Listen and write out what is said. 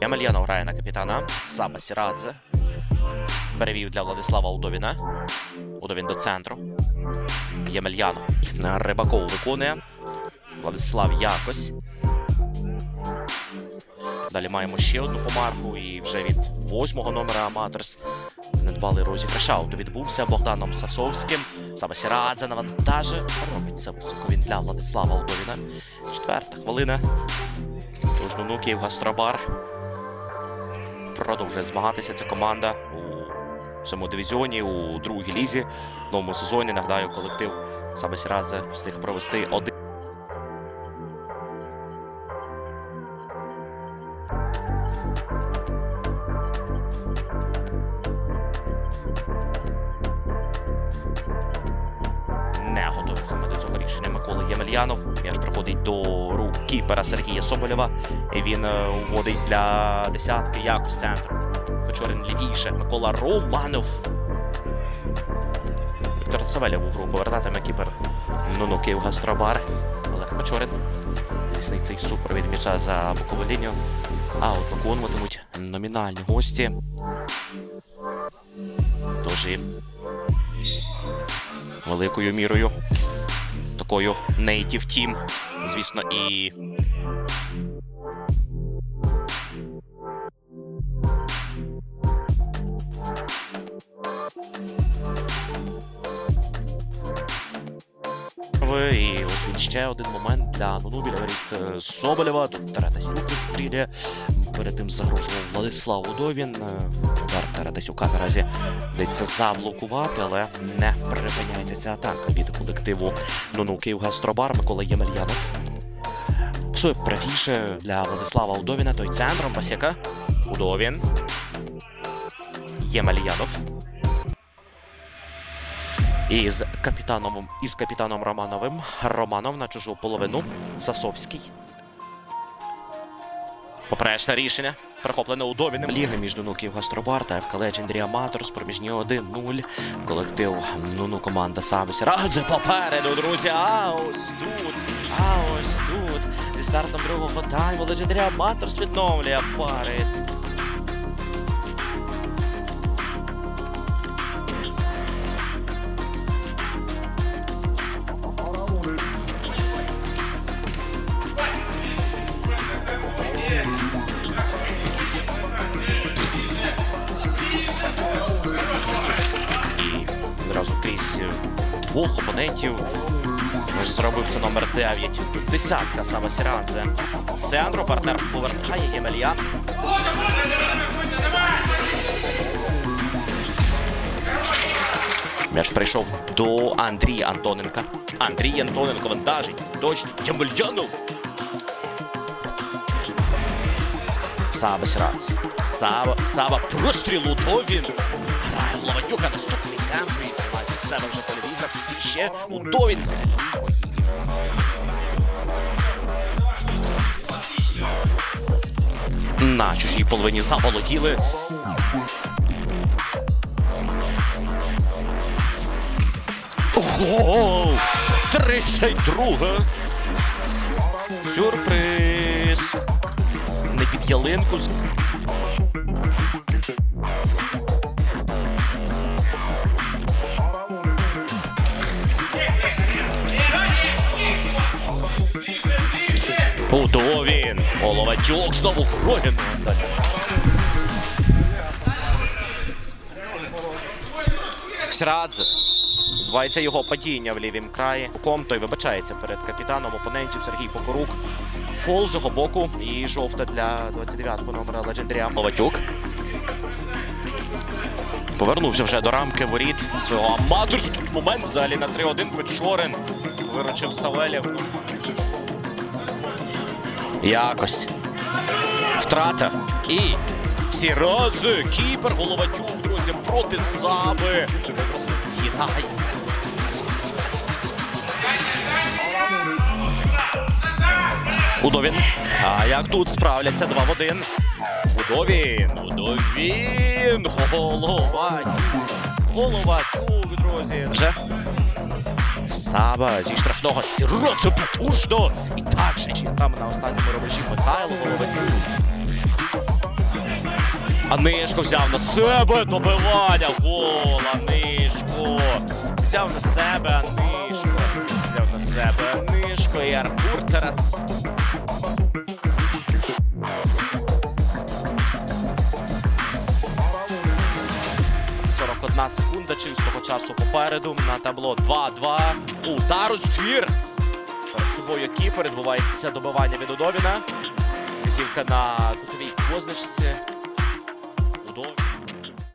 Ямельянов грає на капітана. Саба Сірадзе. Перевів для Владислава Удовіна. Удовін до центру. Ємельянов. Рибаков виконує. Владислав якось. Далі маємо ще одну помарку. І вже від восьмого номера Аматорс недбалий розіграш ауту відбувся Богданом Сасовським. Саме Сірадзе навантажує. Робить це високо він для Владислава Удовіна. Четверта хвилина. Тож Нунуків Гастробар. Продовжує змагатися ця команда у цьому дивізіоні, у другій лізі. В новому сезоні. Нагадаю, колектив саме Сірадзе встиг провести один. Рішення. Микола Ємельянов. М'яч приходить до рук кіпера Сергія Соболєва. І він е, вводить для десятки якось центру. Печорин лівіше. Микола Романов. Віктор Савелєв у гру повертатиме кіпер Нуну Київ Гастробар. Олег Печорин. Здійснить цей супровід м'яча за бокову лінію. А от виконуватимуть номінальні гості. Тож і великою мірою. Такою native team, звісно, і. І ось він ще один момент для Нуну біля воріт е, Соболєва. Тут Таратасюк стріляє. Перед тим загрожував Владислав Удовін. Е, Удар Таратасюка наразі вдається заблокувати, але не припиняється ця атака від колективу Нуну Київгастробар Микола Ємельянов. Псує правіше для Владислава Удовіна. Той центром Пасяка. Удовін. Ємельянов. І з капітаном, із капітаном Романовим. Романов на чужу половину. Сасовський. Поперечне рішення. Прихоплене у Удовіним. Ліга між Нуну Гастробар та ФК Legendary Amators. Проміжні 1-0. Колектив Нуну команда Сабусі. Радзе попереду, друзі. А ось тут. А ось тут. Зі стартом другого тайму Legendary Amators відновлює пари. Крізь двох опонентів. Зробив це номер 9. Десятка Сава Сіранзе. Сендро партнер повертає Ємельян. М'яч прийшов до Андрія Антоненка. Андрій Антоненко вантажить. Точно Ємельянов. Саба Сіранзе. Саба, Саба простріл Удовін. Грає Ловатюка наступний темп. І тримає з себе вже польовий гравці. Ще На чужій половині заволоділи. Гол! 32. Сюрприз. Не під ялинку. Удовін. Оловачок знову Грогін. Срадзе. Відбувається його падіння в лівім краї. Ком той вибачається перед капітаном опонентів Сергій Покорук. Фол з його боку і жовта для 29-го номера Legendary Ловатюк. Повернувся вже до рамки воріт. Цього аматорський момент взагалі на 3-1 Печорин. Виручив Савелєв. Якось. Втрата. І Сірадзе, кіпер, Головатюк, друзі, проти Саби. Просто з'їдає. Удовін. А як тут справляться 2 в 1. Удовін. Удовін. Головатюк. Головатюк, друзі. Вже. Саба зі штрафного сіроцю потужно. І так же, там на останньому рубежі Михайло Головенчук. Анишко взяв на себе добивання. Гол, Анишко. Взяв на себе Анишко. Взяв на себе Анишко і Артур Тарат. Одна секунда чистого часу попереду. На табло 2-2. Удар у ствір. Перед собою кіпер. Відбувається добивання від Удовіна. Зівка на кутовій позначці.